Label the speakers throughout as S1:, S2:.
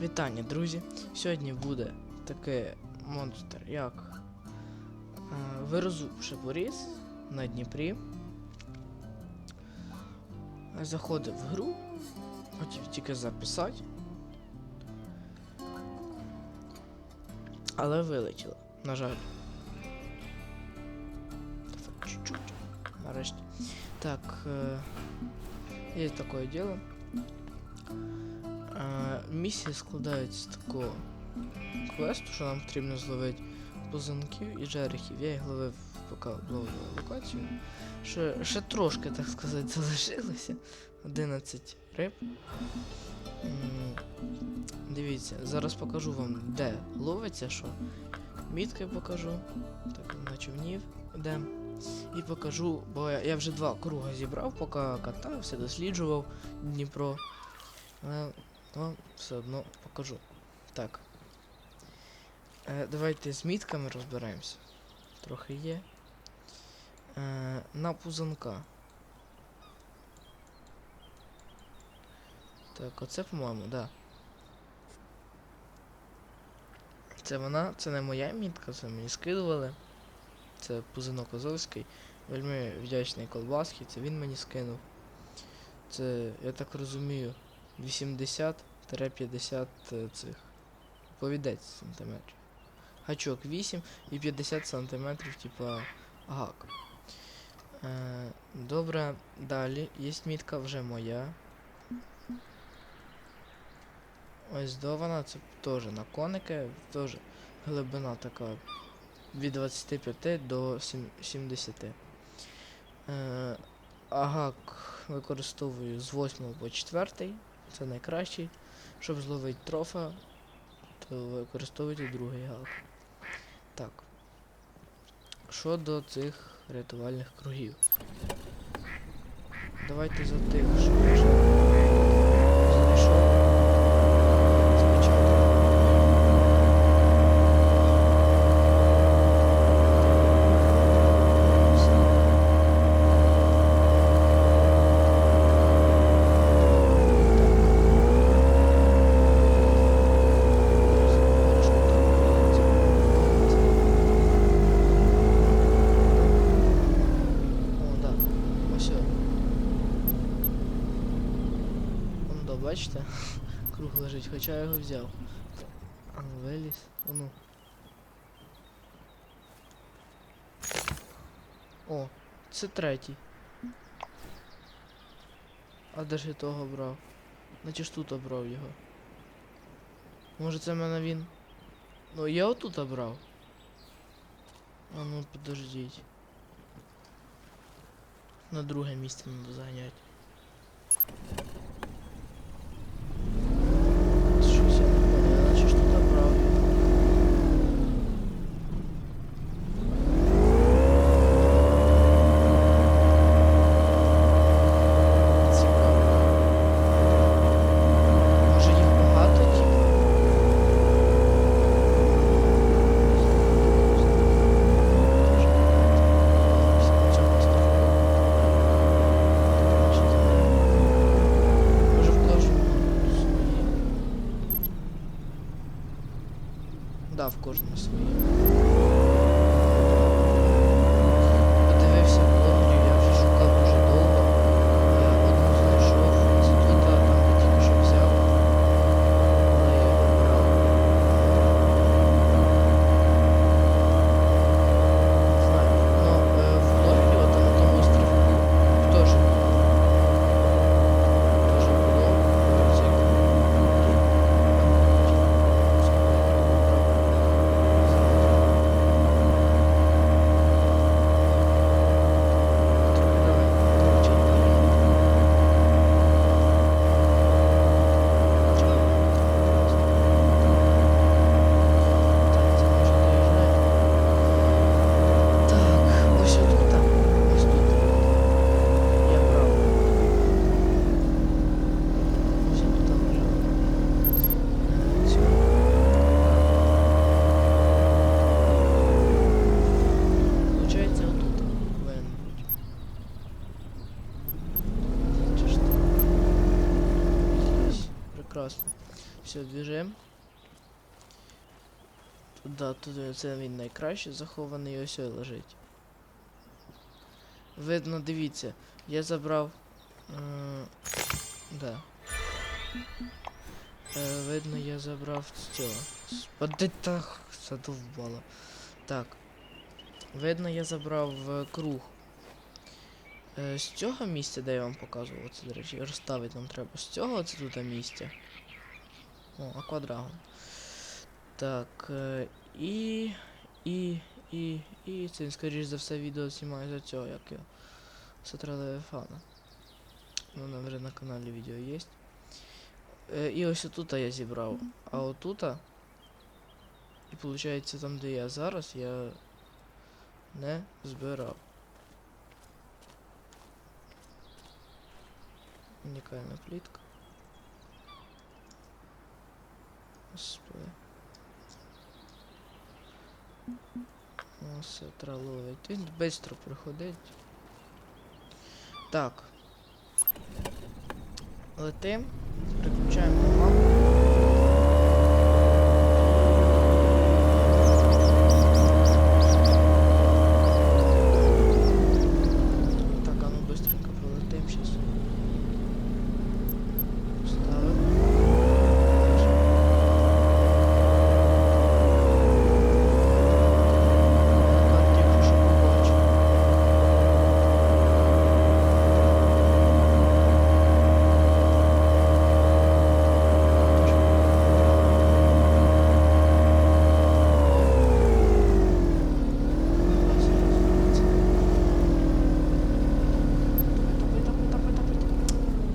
S1: Вітання, друзі! Сьогодні буде такий монстр, як е, Верзу Шепоріз на Дніпрі. Заходив в гру, хотів тільки записати. Але вилетіло, на жаль. Чуть-чуть. Нарешті. Так, е, є таке діло. Місія складається з такого квесту, що нам потрібно зловити позанків і жерехів. Я їх ловив, поки обновив локацію. Ще, ще трошки, так сказати, залишилося. 11 риб. Дивіться, зараз покажу вам, де ловиться, що. Мітки покажу. Так, на човнів йдемо. І покажу, бо я, вже два круга зібрав, поки катався, досліджував Дніпро. Вам все одно покажу. Так. Е, давайте з мітками розберемося. Трохи є. Е, на пузанка. Так, оце, по-моєму, да. Це вона, це не моя мітка, це мені скидували. Це пузанок Азовський. Вельми вдячний колбаски, це він мені скинув. Це, я так розумію, 80-50 е, цих повідець сантиметрів. Гачок 8 і 50 сантиметрів, типа гак. Е, добре, далі є мітка вже моя. Ось до вона, це теж на коники, теж глибина така від 25 до 70. Е, агак використовую з 8 по 4. Це найкращий. Щоб зловити трофа, то використовуйте другий галк. Так. Щодо цих рятувальних кругів. Давайте за тих, що знайшов. Спочатку. Все. О, да. Ось. о. Вон бачите? Круг лежить, хоча я його взяв. А ну виліз. А ну. О, це третій. А де ж я того брав? Наче ж тут брав його. Може це мене він. Ну я отут брав. А ну подождіть. На друге місце треба зайняти. Щось я не понял, я наче ж тут брав. Цікаво. Може їх багато, типу? Може в кожному свої. Да, в кожному свої. Все, біжим. Туди, туди, це він найкраще захований, ось ой лежить. Видно, дивіться, я забрав. Е, да. Е, видно, я забрав з цього. Спади так, задовбало. Так. Видно, я забрав е, круг. Е, з цього місця, де я вам показував, це, до речі, розставити нам треба. З цього це тут місця. О, аквадрагон. Так, е, і. І. І. І. Це скоріш за все, відео знімає за цього, як його. Сатрале фана. Ну, вже на каналі відео є. Е, і ось отут я зібрав. А отута. І виходить, там, де я зараз, я не збирав. Унікальна плітка. Господи. О, все, траловить. Він швидко приходить. Так. Летим. Переключаємо на мапу. Так, а ну быстренько пролетим сейчас. Ставим. Карті вже що побачив.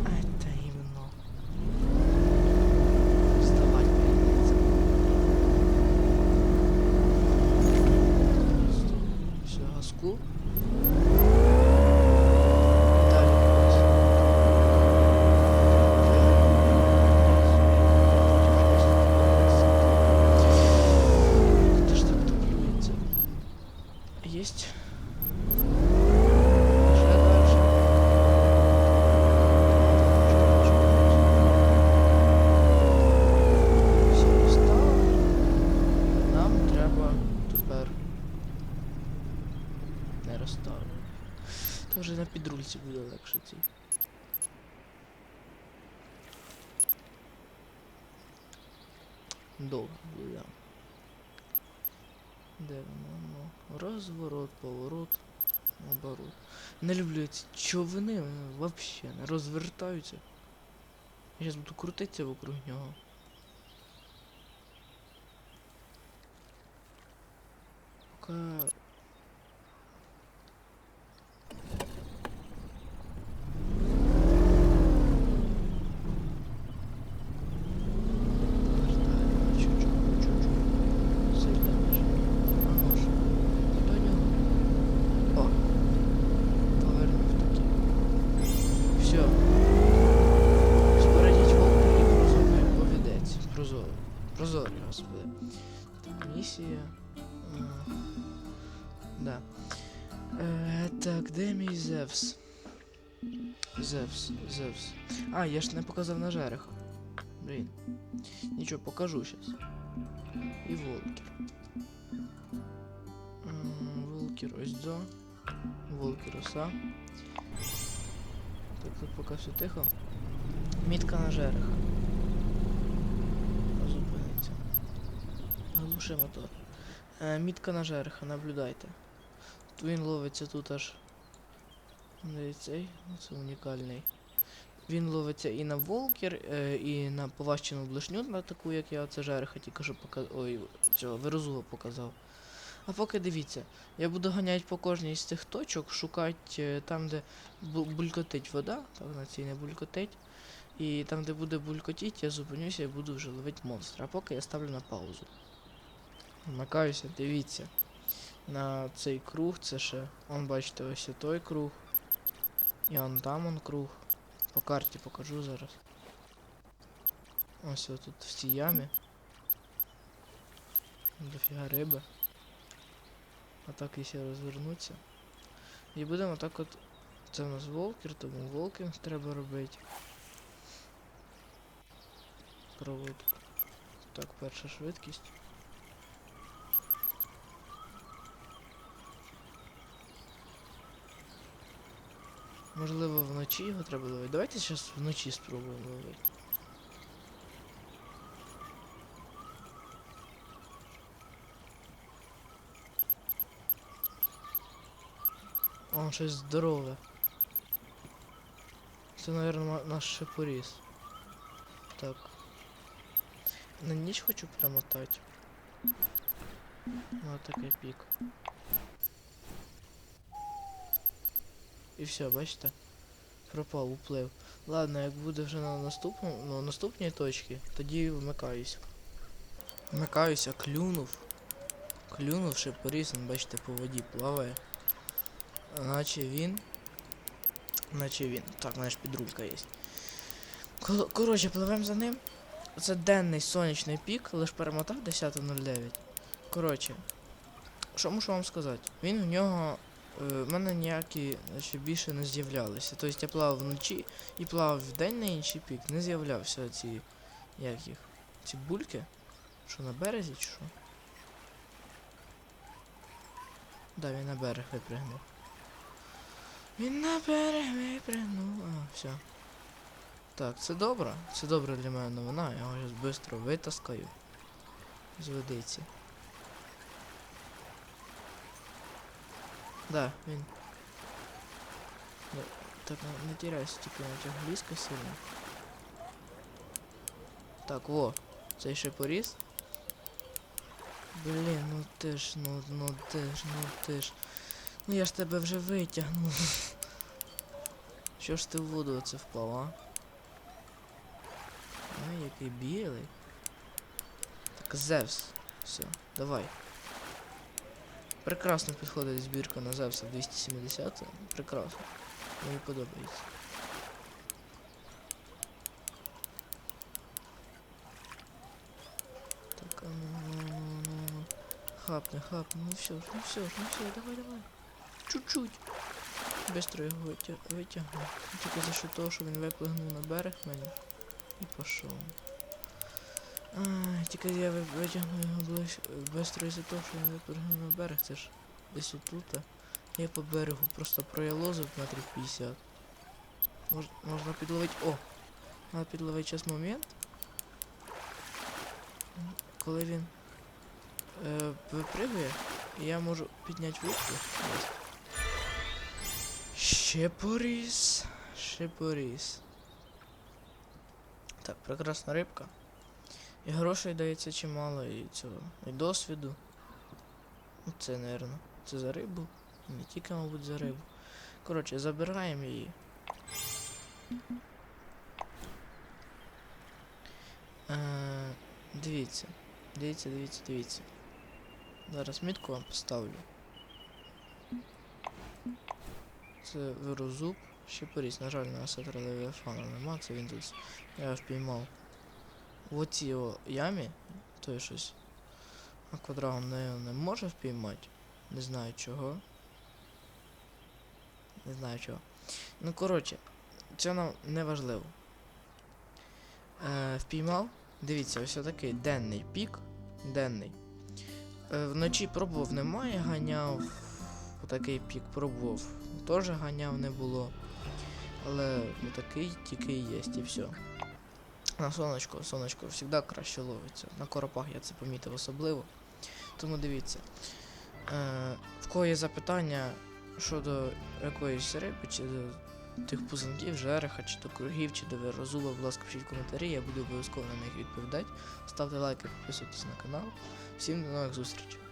S1: Это именно. Вставать придется. Все, газку. Далі вниз. Хто ж так дуплюється? Єсть. Ще дальше. Все поставили. Нам треба тепер не. То вже на підрульці буде легше цій. Довго буде. Де воно? Ну, Розворот, поворот, оборот. Не люблю ці човни, вообще не розвертаються. Я зараз буду крутитися вокруг нього. Пока... Повертаємо чуть-чуть, чуть-чуть. Сильно ніж. А ну ж. До нього. О. Повернув таки. Все. Спорадіть волку і прозорий повідець. Прозорий, господи. Так, місія. А, Да. Е, так, де мій Зевс? Зевс, Зевс. А, я ж не показав на жереха. Блін. Нічого, покажу щас. І Волкер. Волкер ось до. Волкер оса. Так, тут поки все тихо. Мітка на жереха. Глуши мотор. Е, мітка на жереха, наблюдайте. Він ловиться тут аж. Не цей, ну, це унікальний. Він ловиться і на волкер, е, і на поважчену блешню, на таку, як я оце жереха тільки що показав. Ой, цього вирозуга показав. А поки дивіться, я буду ганяти по кожній з цих точок, шукати там, де булькотить вода, так на цій не булькотить. І там, де буде булькотіть, я зупинюся і буду вже ловити монстра. А поки я ставлю на паузу. Вмикаюся, дивіться. На цей круг це ще. Он бачите, ось той круг. І он там он круг. По карті покажу зараз. Ось отут в цій ямі. Дофіга риби. А так якщо розвернуться. І будемо так от. Це у нас волкер, тому волкінг треба робити. Проводку. Так, перша швидкість. Можливо, вночі його треба ловити. Давайте зараз вночі спробуємо ловити. О, щось здорове. Це, мабуть, наш шипоріз. Так. На ніч хочу промотати. Ну, такий пік. І все, бачите? Пропав, уплив. Ладно, як буде вже на наступному, ну, наступній точці, тоді вмикаюся. Вмикаюся, клюнув. Клюнув шипоріз, він, бачите, по воді плаває. Наче він. Наче він. Так, знаєш, підрулька є. Коротше, пливемо за ним. Це денний сонячний пік, лиш перемотав 10.09. Коротше, що мушу вам сказати? Він в нього. В мене ніякі значить, більше не з'являлися. Тобто я плавав вночі і плавав в день на інший пік, не з'являвся ці. Як їх? Ці бульки? Що на березі чи що? Да, він на берег випригнув. Він на берег випригнув. А, все. Так, це добре. Це добре для мене новина. Я його зараз швидко витаскаю. З водиці. Да, він. Не, так не, тіряйся тільки на тях близько сильно. Так, во, цей ще поріс. Блін, ну ти ж, ну, ну ти ж, ну ти ж. Ну я ж тебе вже витягнув. Що ж ти в воду оце впав, а? Ай, який білий. Так, Зевс. Все, давай. Прекрасно підходить збірка на Зевса 270. Прекрасно. Мені подобається. Так, а ну, ну, ну, ну, ну. Хапни, хапни, ну все ну все ну все, давай, давай. Чуть-чуть. Быстро його витягну. Тільки за що того, що він виплигнув на берег мені. І пішов. Тільки я ви- витягну його ближче бистро із-за того, що він виплигнув на берег, це ж десь отут. Я по берегу просто проялозив метрів 50. Мож, можна підловити. О! Треба підловити час момент. Коли він е, випригує, я можу підняти вудку. Ще поріс. Ще поріс. Так, прекрасна рибка. І грошей дається чимало, і цього. І досвіду. Ну, Це, напевно, це за рибу. Не тільки, мабуть, за рибу. Коротше, забираємо її. Е, дивіться. Дивіться, дивіться, дивіться. Зараз мітку вам поставлю. Це вирозуб. Ще поріс. На жаль, на сетра Левіафана нема, це він тут. Я його впіймав. В оцій о ямі, то є щось. А квадрагон не, не може впіймати. Не знаю чого. Не знаю чого. Ну, коротше, це нам не важливо. Е, впіймав. Дивіться, ось такий денний пік. Денний. Е, вночі пробував немає, ганяв. Отакий пік пробував. Теж ганяв не було. Але отакий тільки є, і все. На сонечко, сонечко завжди краще ловиться. На коропах я це помітив особливо. Тому дивіться. Е, в кого є запитання щодо якоїсь риби, чи до тих пузанків, жереха, чи до кругів, чи до вирозуба, будь ласка, пишіть коментарі, я буду обов'язково на них відповідати. Ставте лайки, підписуйтесь на канал. Всім до нових зустрічей.